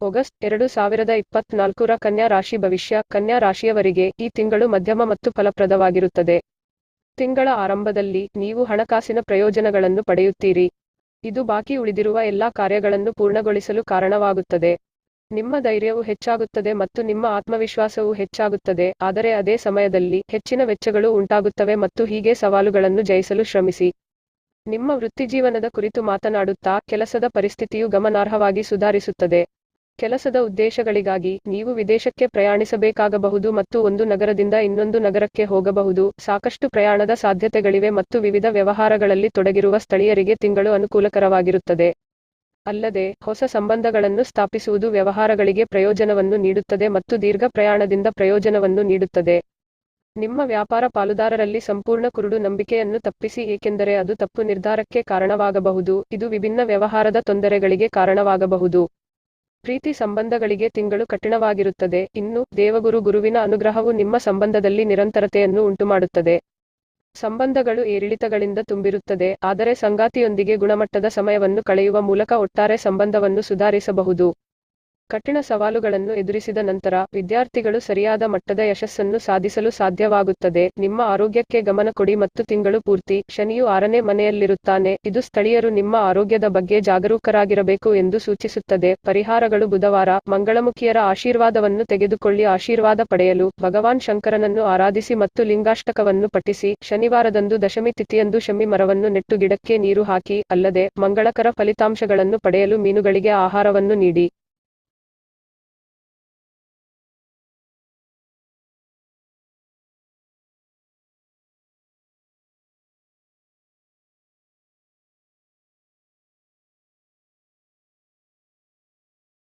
August ಎರಡು ಸಾವಿರದ ಇಪ್ಪತ್ನಾಲ್ಕರ ಕನ್ಯಾ ರಾಶಿ ಭವಿಷ್ಯ ಕನ್ಯಾ ರಾಶಿಯವರಿಗೆ ಈ ತಿಂಗಳು ಮಧ್ಯಮ ಮತ್ತು ಫಲಪ್ರದವಾಗಿರುತ್ತದೆ. ತಿಂಗಳ ಆರಂಭದಲ್ಲಿ ನೀವು ಹಣಕಾಸಿನ ಪ್ರಯೋಜನಗಳನ್ನು ಪಡೆಯುತ್ತೀರಿ. ಇದು ಬಾಕಿ ಉಳಿದಿರುವ ಎಲ್ಲಾ ಕಾರ್ಯಗಳನ್ನು ಪೂರ್ಣಗೊಳಿಸಲು ಕಾರಣವಾಗುತ್ತದೆ. ನಿಮ್ಮ ಧೈರ್ಯವು ಹೆಚ್ಚಾಗುತ್ತದೆ ಮತ್ತು ನಿಮ್ಮ ಆತ್ಮವಿಶ್ವಾಸವು ಹೆಚ್ಚಾಗುತ್ತದೆ ಆದರೆ ಅದೇ ಸಮಯದಲ್ಲಿ ಹೆಚ್ಚಿನ ವೆಚ್ಚಗಳು ಉಂಟಾಗುತ್ತವೆ ಮತ್ತು ಹೀಗೆ ಸವಾಲುಗಳನ್ನು ಜಯಿಸಲು ಶ್ರಮಿಸಿ. ನಿಮ್ಮ ವೃತ್ತಿಜೀವನದ ಕುರಿತು ಮಾತನಾಡುತ್ತಾ ಕೆಲಸದ ಪರಿಸ್ಥಿತಿಯು ಗಮನಾರ್ಹವಾಗಿ ಸುಧಾರಿಸುತ್ತದೆ. ಕೆಲಸದ ಉದ್ದೇಶಗಳಿಗಾಗಿ ನೀವು ವಿದೇಶಕ್ಕೆ ಪ್ರಯಾಣಿಸಬೇಕಾಗಬಹುದು ಮತ್ತು ಒಂದು ನಗರದಿಂದ ಇನ್ನೊಂದು ನಗರಕ್ಕೆ ಹೋಗಬಹುದು. ಸಾಕಷ್ಟು ಪ್ರಯಾಣದ ಸಾಧ್ಯತೆಗಳಿವೆ ಮತ್ತು ವಿವಿಧ ವ್ಯವಹಾರಗಳಲ್ಲಿ ತೊಡಗಿರುವ ಸ್ಥಳೀಯರಿಗೆ ತಿಂಗಳು ಅನುಕೂಲಕರವಾಗಿರುತ್ತದೆ. ಅಲ್ಲದೆ, ಹೊಸ ಸಂಬಂಧಗಳನ್ನು ಸ್ಥಾಪಿಸುವುದು ವ್ಯವಹಾರಗಳಿಗೆ ಪ್ರಯೋಜನವನ್ನು ನೀಡುತ್ತದೆ ಮತ್ತು ದೀರ್ಘ ಪ್ರಯಾಣದಿಂದ ಪ್ರಯೋಜನವನ್ನು ನೀಡುತ್ತದೆ. ನಿಮ್ಮ ವ್ಯಾಪಾರ ಪಾಲುದಾರರಲ್ಲಿ ಸಂಪೂರ್ಣ ಕುರುಡು ನಂಬಿಕೆಯನ್ನು ತಪ್ಪಿಸಿ, ಏಕೆಂದರೆ ಅದು ತಪ್ಪು ನಿರ್ಧಾರಕ್ಕೆ ಕಾರಣವಾಗಬಹುದು ಇದು ವಿಭಿನ್ನ ವ್ಯವಹಾರದ ತೊಂದರೆಗಳಿಗೆ ಕಾರಣವಾಗಬಹುದು. ಪ್ರೀತಿ ಸಂಬಂಧಗಳಿಗೆ ತಿಂಗಳು ಕಠಿಣವಾಗಿರುತ್ತದೆ ಇನ್ನು ದೇವಗುರು ಗುರುವಿನ ಅನುಗ್ರಹವು ನಿಮ್ಮ ಸಂಬಂಧದಲ್ಲಿ ನಿರಂತರತೆಯನ್ನು ಉಂಟುಮಾಡುತ್ತದೆ. ಸಂಬಂಧಗಳು ಏರಿಳಿತಗಳಿಂದ ತುಂಬಿರುತ್ತದೆ ಆದರೆ ಸಂಗಾತಿಯೊಂದಿಗೆ ಗುಣಮಟ್ಟದ ಸಮಯವನ್ನು ಕಳೆಯುವ ಮೂಲಕ ಒಟ್ಟಾರೆ ಸಂಬಂಧವನ್ನು ಸುಧಾರಿಸಬಹುದು. ಕಠಿಣ ಸವಾಲುಗಳನ್ನು ಎದುರಿಸಿದ ನಂತರ ವಿದ್ಯಾರ್ಥಿಗಳು ಸರಿಯಾದ ಮಟ್ಟದ ಯಶಸ್ಸನ್ನು ಸಾಧಿಸಲು ಸಾಧ್ಯವಾಗುತ್ತದೆ. ನಿಮ್ಮ ಆರೋಗ್ಯಕ್ಕೆ ಗಮನ ಕೊಡಿ ಮತ್ತು ತಿಂಗಳು ಪೂರ್ತಿ ಶನಿಯು ಆರನೇ ಮನೆಯಲ್ಲಿರುತ್ತಾನೆ ಇದು ಸ್ಥಳೀಯರು ನಿಮ್ಮ ಆರೋಗ್ಯದ ಬಗ್ಗೆ ಜಾಗರೂಕರಾಗಿರಬೇಕು ಎಂದು ಸೂಚಿಸುತ್ತದೆ. ಪರಿಹಾರಗಳು ಬುಧವಾರ ಮಂಗಳಮುಖಿಯರ ಆಶೀರ್ವಾದವನ್ನು ತೆಗೆದುಕೊಳ್ಳಿ ಆಶೀರ್ವಾದ ಪಡೆಯಲು ಭಗವಾನ್ ಶಂಕರನನ್ನು ಆರಾಧಿಸಿ ಮತ್ತು ಲಿಂಗಾಷ್ಟಕವನ್ನು ಪಠಿಸಿ. ಶನಿವಾರದಂದು ದಶಮಿ ತಿಥಿಯಂದು ಶಮಿ ಮರವನ್ನು ನೆಟ್ಟು ಗಿಡಕ್ಕೆ ನೀರು ಹಾಕಿ. ಅಲ್ಲದೆ ಮಂಗಳಕರ ಫಲಿತಾಂಶಗಳನ್ನು ಪಡೆಯಲು ಮೀನುಗಳಿಗೆ ಆಹಾರವನ್ನು ನೀಡಿ.